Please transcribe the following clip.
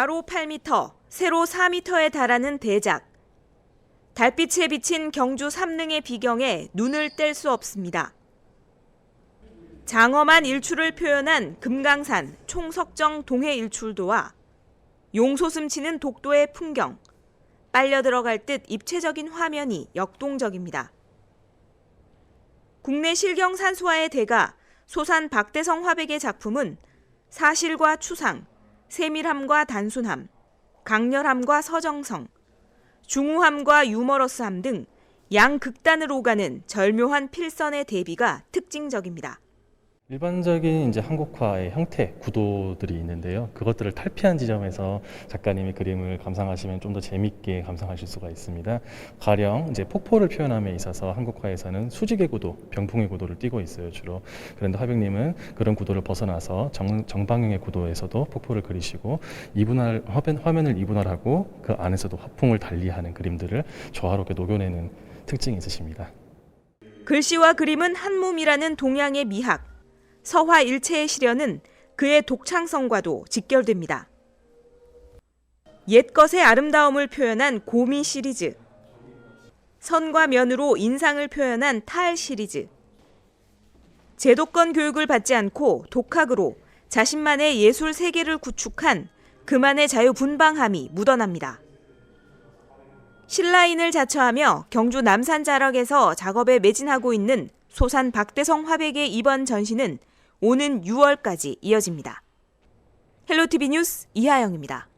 가로 8m, 세로 4m에 달하는 대작. 달빛에 비친 경주 삼릉의 비경에 눈을 뗄 수 없습니다. 장엄한 일출을 표현한 금강산 총석정 동해 일출도와 용솟음 치는 독도의 풍경, 빨려 들어갈 듯 입체적인 화면이 역동적입니다. 국내 실경 산수화의 대가 소산 박대성 화백의 작품은 사실과 추상, 세밀함과 단순함, 강렬함과 서정성, 중후함과 유머러스함 등 양극단으로 오가는 절묘한 필선의 대비가 특징적입니다. 일반적인 이제 한국화의 형태, 구도들이 있는데요. 그것들을 탈피한 지점에서 작가님이 그림을 감상하시면 좀 더 재밌게 감상하실 수가 있습니다. 가령 이제 폭포를 표현함에 있어서 한국화에서는 수직의 구도, 병풍의 구도를 띠고 있어요, 주로. 그런데 화백님은 그런 구도를 벗어나서 정, 정방향의 구도에서도 폭포를 그리시고 이분할 화면, 화면을 이분할하고 그 안에서도 화풍을 달리하는 그림들을 조화롭게 녹여내는 특징이 있으십니다. 글씨와 그림은 한 몸이라는 동양의 미학, 서화 일체의 시련은 그의 독창성과도 직결됩니다. 옛것의 아름다움을 표현한 고미 시리즈, 선과 면으로 인상을 표현한 탈 시리즈, 제도권 교육을 받지 않고 독학으로 자신만의 예술 세계를 구축한 그만의 자유분방함이 묻어납니다. 신라인을 자처하며 경주 남산 자락에서 작업에 매진하고 있는 소산 박대성 화백의 이번 전시는 오는 6월까지 이어집니다. 헬로티비 뉴스 이하영입니다.